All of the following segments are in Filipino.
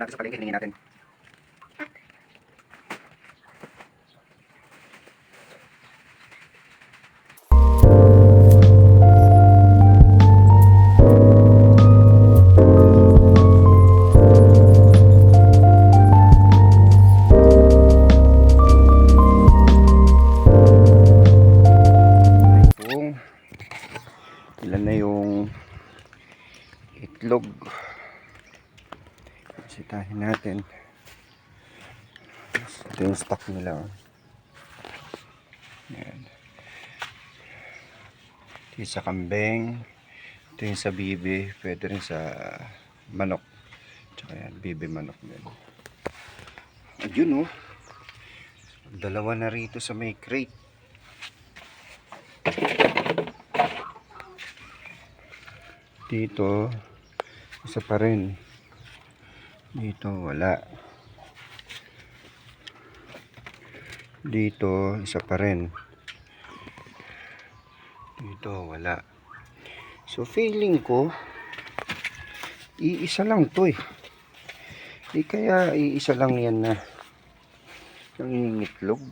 natin sa palengke, hilingin natin. Ilan na yung itlog. Sitahin natin. Ito yung stock nila. oh. Yan. Ito sa kambing. Ito yung sa bibi. Pwede rin sa manok. Tsaka yan, bibi manok din. Ayun oh. Dalawa na rito sa may crate. Dito, isa pa rin. Dito, wala. Dito, isa pa rin. Dito, wala. So, feeling ko, iisa lang to eh. Di kaya iisa lang yan na nangingitlog.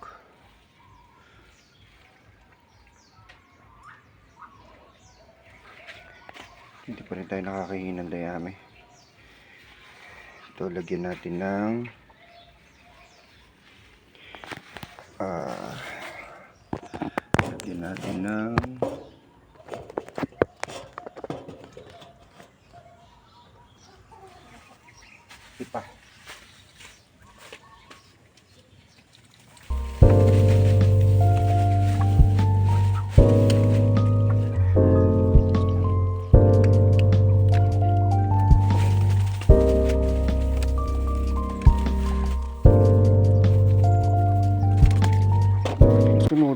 Hindi pa rin tayo nakakahingi ng dayami. Ito, lagyan natin ng ah lagyan natin ng ipa.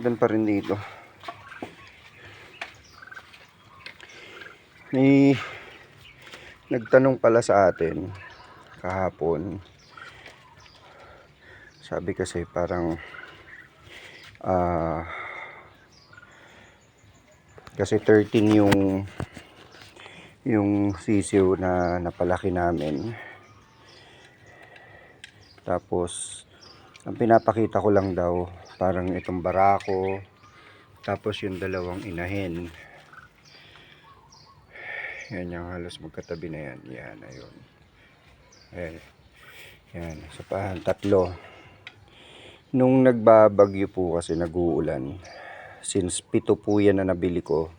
Sunudan pa rin dito. May nagtanong pala sa atin kahapon. Sabi kasi parang ah kasi 13 yung yung sisiw na napalaki namin. Tapos ang pinapakita ko lang daw parang itong barako. Tapos yung dalawang inahin. Yan yung halos magkatabi na yan. Yan ayun. Eh, yan sa pahan tatlo. Nung nagbabagyo po kasi nag-uulan since pito po yan na nabili ko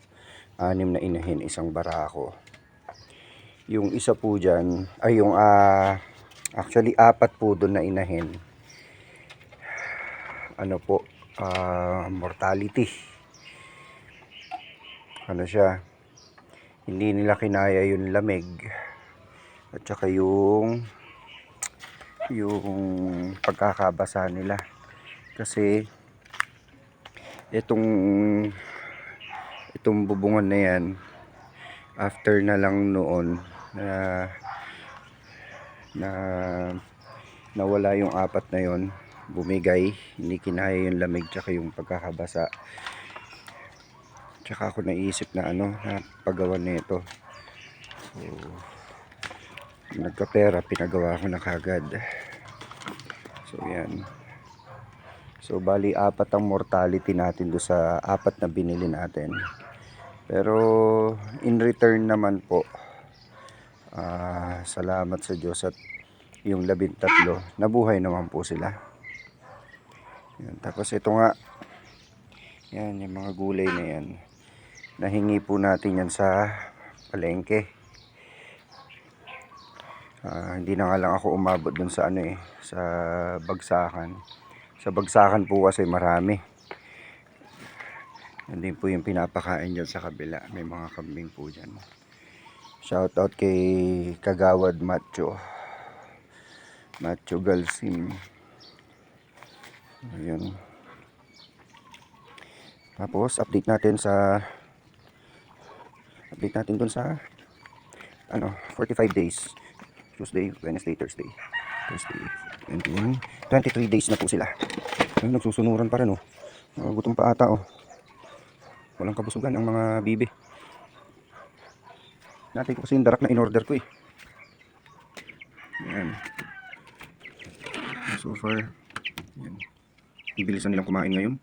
anim na inahin isang barako. Yung isa po dyan ay yung ah actually apat po doon na inahin ano po ah, mortality. Ano siya? Hindi nila kinaya yung lamig. At saka yung yung pagkakabasa nila. Kasi itong itong bubungan na yan after na lang noon na na nawala yung apat na yon bumigay hindi kinaya yung lamig tsaka yung pagkakabasa. Tsaka ako naisip na ano na paggawa nito. So nagkapera pinagawa ko na kagad. So yan. So bali apat ang mortality natin do sa apat na binili natin. Pero in return naman po ah, salamat sa Diyos at yung labintatlo nabuhay naman po sila yan. Tapos ito nga, yan yung mga gulay na yan. Nahingi po natin yan sa palengke. Ah, hindi na nga lang ako umabot dun sa ano eh, sa bagsakan. Sa bagsakan po kasi marami. Yan din po yung pinapakain dyan sa kabila. May mga kambing po dyan. Shout out kay Kagawad Macho. Macho Galsim. Ayan. Tapos, update natin sa update natin dun sa ano, 45 days. Tuesday, Wednesday, Thursday. Thursday, 21, 23 days na po sila. Ayun, nagsusunuran pa rin oh. Gutom pa ata oh. Walang kabusugan ang mga bibi. Natin ko kasi yung darak na in-order ko eh. Ayan. So far. Ibilis na nilang kumain ngayon.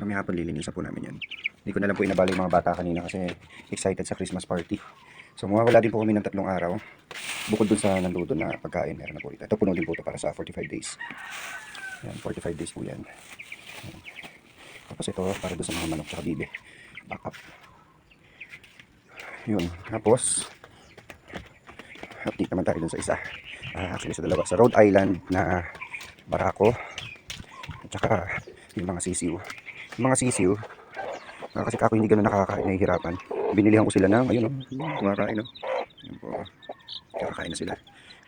Kami hapon lilinisan po namin yan. Hindi ko na lang po inabala yung mga bata kanina kasi excited sa Christmas party. So mawawala din po kami ng tatlong araw. Bukod dun sa nandoon na pagkain, meron na po ito. Ito puno din po ito para sa 45 days. Yan, 45 days po yan. Yan. Tapos ito para doon sa mga manok tsaka bibe. Backup. Yun. Tapos, update naman tayo dun sa isa. Ah, actually sa dalawa. Sa Rhode Island na barako. At saka yung mga sisiw. Yung mga sisiw, ah, kasi ako hindi ganun nakakakain, nahihirapan. Binilihan ko sila ng, ayun o, kumakain o. Ayun po. Kakakain na sila.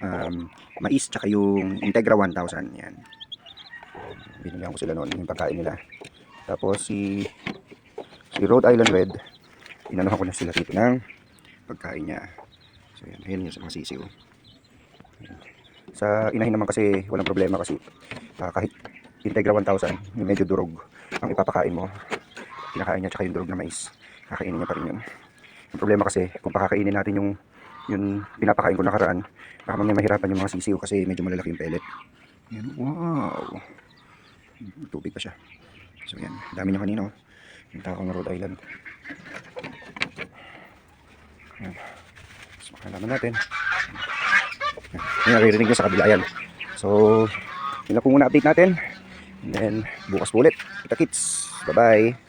Um, mais, tsaka yung Integra 1000. Yan. Binilihan ko sila noon, yung pagkain nila. Tapos si si Rhode Island Red, inanuhan ko na sila dito ng pagkain niya. So yan, ayun yung sa mga sisiw. Sa inahin naman kasi walang problema kasi ah, kahit Integra 1000, yung medyo durog ang ipapakain mo. Kinakain niya tsaka yung durog na mais. Kakainin niya pa rin yun. Ang problema kasi kung pakakainin natin yung yung pinapakain ko nakaraan, baka mamaya mahirapan yung mga sisiw kasi medyo malalaki yung pellet. Yan, wow! Tubig pa siya. So yan, dami niya kanina oh. Yung takong Rhode Island. Yan. So makalaman natin. Yan, naririnig nyo sa kabila yan. So, yun lang po muna update natin. And bukas po ulit. Kita kits. Bye-bye.